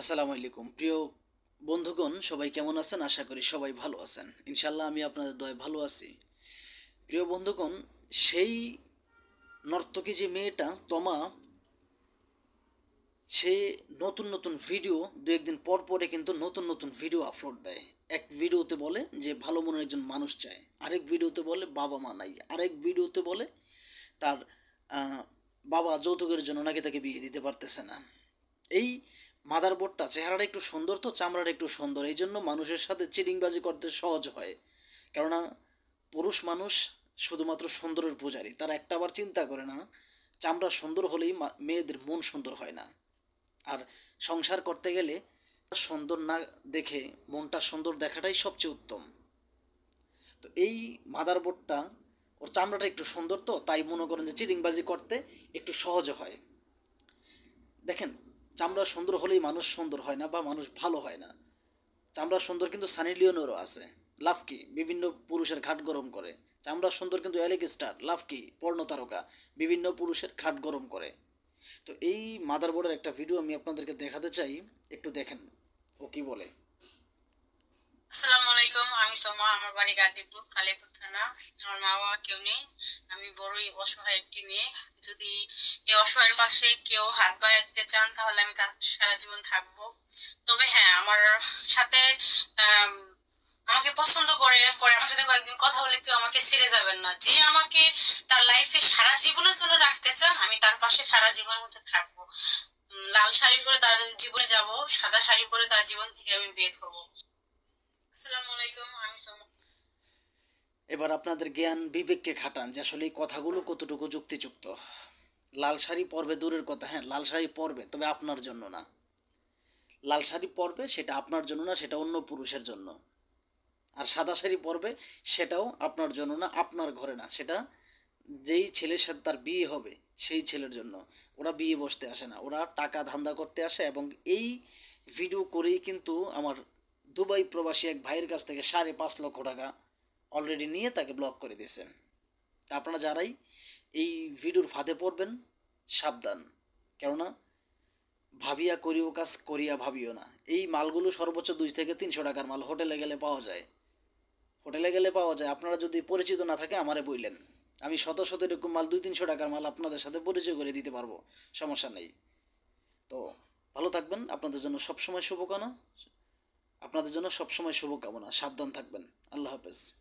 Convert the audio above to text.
আসসালামু আলাইকুম। প্রিয় বন্ধুগণ, সবাই কেমন আছেন? আশা করি সবাই ভালো আছেন। ইনশাল্লাহ আমি আপনাদের দয় ভালো আছি। প্রিয় বন্ধুগণ, সেই নর্তকী যে মেয়েটা, তমা, সে নতুন নতুন ভিডিও, দু একদিন পর পরে কিন্তু নতুন নতুন ভিডিও আপলোড দেয়। এক ভিডিওতে বলে যে, ভালো মনের একজন মানুষ চায় আরেক ভিডিওতে বলে, বাবা মা নাই। আরেক ভিডিওতে বলে, তার বাবা যৌতুকের জন্য নাকি তাকে বিয়ে দিতে পারতেছে না। এই মাদারবোর্ডটা চেহারাটা একটু সুন্দর তো, চামড়াটা একটু সুন্দর। এই জন্য মানুষের সাথে চিটিংবাজি করতে সহজ হয়। কেননা পুরুষ মানুষ শুধুমাত্র সুন্দরের পূজারী, তারা একটা বার চিন্তা করে না, চামড়া সুন্দর হলেই মেয়েদের মন সুন্দর হয় না। আর সংসার করতে গেলে সুন্দর না দেখে মনটা সুন্দর দেখাটাই সবচেয়ে উত্তম। তো এই মাদারবোর্ডটা, ওর চামড়াটা একটু সুন্দর তো, তাই মনে করেন যে চিটিংবাজি করতে একটু সহজ হয়। দেখেন চামড়া সুন্দর হলেই মানুষ সুন্দর হয় না বা মানুষ ভালো হয় না। চামড়া সুন্দর কিন্তু সানি লিওনেরও আছে। লাভ কি? বিভিন্ন পুরুষের ঘাট গরম করে। চামড়া সুন্দর কিন্তু অ্যালেক স্টার। লাভ কি? পর্ণ তারকা বিভিন্ন পুরুষের ঘাট গরম করে। তো এই মাদারবোর্ডের একটা ভিডিও আমি আপনাদেরকে দেখাতে চাই। একটু দেখেন। ও কি বলে? আসসালামু আলাইকুম আমি তোমা, আমার বাড়ি গাজীপুর, কালীপুর থানা। আমার মা বাবা কেউ নেই। আমি বড়ই অসহায় একটি মেয়ে। যদি অসহায়ের পাশে কেউ হাত বাড়াতে চান, তাহলে আমি তার সারা জীবন থাকব। তবে হ্যাঁ আমার সাথে আমাকে পছন্দ করে পরে আমার সাথে কয়েকদিন কথা বলে কেউ আমাকে ছেড়ে যাবেন না। যে আমাকে তার লাইফে সারা জীবনের জন্য রাখতে চান, আমি তার পাশে সারা জীবনের মধ্যে থাকব। লাল শাড়ি পরে তার জীবনে যাব, সাদা শাড়ি পরে তার জীবন থেকে আমি বের হব। আসসালামু আলাইকুম, আমি এবার আপনাদের জ্ঞান বিবেককে খাটান যে আসলে এই কথাগুলো কতটুকু যুক্তিযুক্ত। লাল শাড়ি পরবে দূরের কথা হ্যাঁ লাল শাড়ি পরবে, তবে আপনার জন্য না। লাল শাড়ি পরবে, সেটা আপনার জন্য না, সেটা অন্য পুরুষের জন্য। আর সাদা শাড়ি পরবে, সেটাও আপনার জন্য না, আপনার ঘরে না। সেটা যেই ছেলের সাথে তার বিয়ে হবে, সেই ছেলের জন্য। ওরা বিয়ে বসতে আসে না, ওরা টাকা ধান্দা করতে আসে এবং এই ভিডিও করেই কিন্তু আমার দুবাই প্রবাসী এক ভাইয়ের কাছ থেকে সাড়ে পাঁচ লক্ষ টাকা অলরেডি নিয়ে তাকে ব্লক করে দিয়েছেন তা আপনারা যারাই এই ভিডিওর ফাঁদে পড়বেন, সাবধান। কেননা ভাবিয়া করিও কাজ, করিয়া ভাবিও না। এই মালগুলো সর্বোচ্চ দুই থেকে তিনশো টাকার মাল, হোটেলে গেলে পাওয়া যায়। হোটেলে গেলে পাওয়া যায়। আপনারা যদি পরিচিত না থাকে, আমারে বইলেন। আমি শত শত এরকম মাল, দুই তিনশো টাকার মাল আপনাদের সাথে পরিচয় করে দিতে পারব। সমস্যা নেই। তো ভালো থাকবেন। আপনাদের জন্য সবসময় শুভকামনা। আপনাদের জন্য সবসময় শুভকামনা। সাবধান থাকবেন। আল্লাহ হাফেজ।